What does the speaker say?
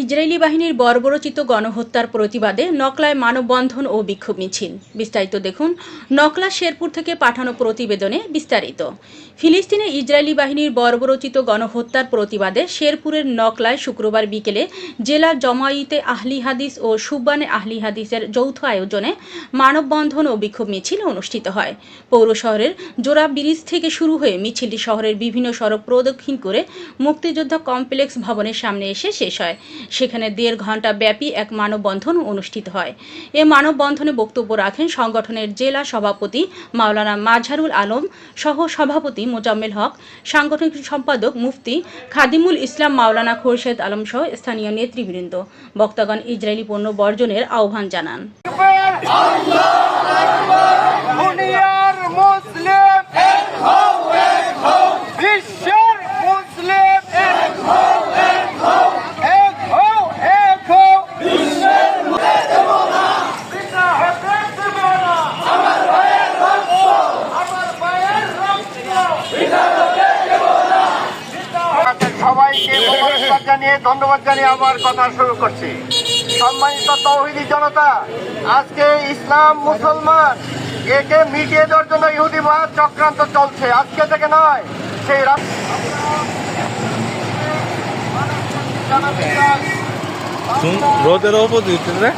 Israeli বাহিনীর বর্বরচিত গণহত্যার প্রতিবাদে নকলায় মানববন্ধন ও বিক্ষোভ মিছিল। বিস্তারিত দেখুন নকলা শেরপুর থেকে পাঠানো প্রতিবেদনে বিস্তারিত। ফিলিস্তিনে ইসরায়েলি বাহিনীর বর্বরচিত গণহত্যার প্রতিবাদে শেরপুরের নকলায় শুক্রবার বিকেলে জেলা জমাইতে আহলি হাদিস ও সুব্বানে আহলি হাদিসের যৌথ আয়োজনে মানববন্ধন ও বিক্ষোভ মিছিল অনুষ্ঠিত হয়। পৌর শহরের জোড়া ব্রিজ থেকে শুরু হয়ে মিছিলটি শহরের বিভিন্ন সড়ক প্রদক্ষিণ করে মুক্তিযোদ্ধা কমপ্লেক্স ভবনের সামনে এসে শেষ হয়। সেখানে দেড় ঘণ্টা ব্যাপী এক মানববন্ধন অনুষ্ঠিত হয়। এ মানববন্ধনে বক্তব্য রাখেন সংগঠনের জেলা সভাপতি মাওলানা মাঝারুল আলম সহ সভাপতি মোজাম্মেল হক, সাংগঠনিক সম্পাদক মুফতি খাদিমুল ইসলাম, মাওলানা খোরশেদ আলম সহ স্থানীয় নেতৃবৃন্দ। বক্তাগণ ইসরায়েলি পণ্য বর্জনের আহ্বান জানান। মোবারকবাদ জানিয়ে ধন্যবাদ জানিয়ে আমার কথা শুরু করছি। সম্মানিত তৌহিদি জনতা, আজকে ইসলাম মুসলমান, একে মিটিয়ে দেওয়ার জন্য ইহুদিবাদ চক্রান্ত চলছে। আজকে থেকে নয়, সেই রাত রোদের অপোজিট, রে।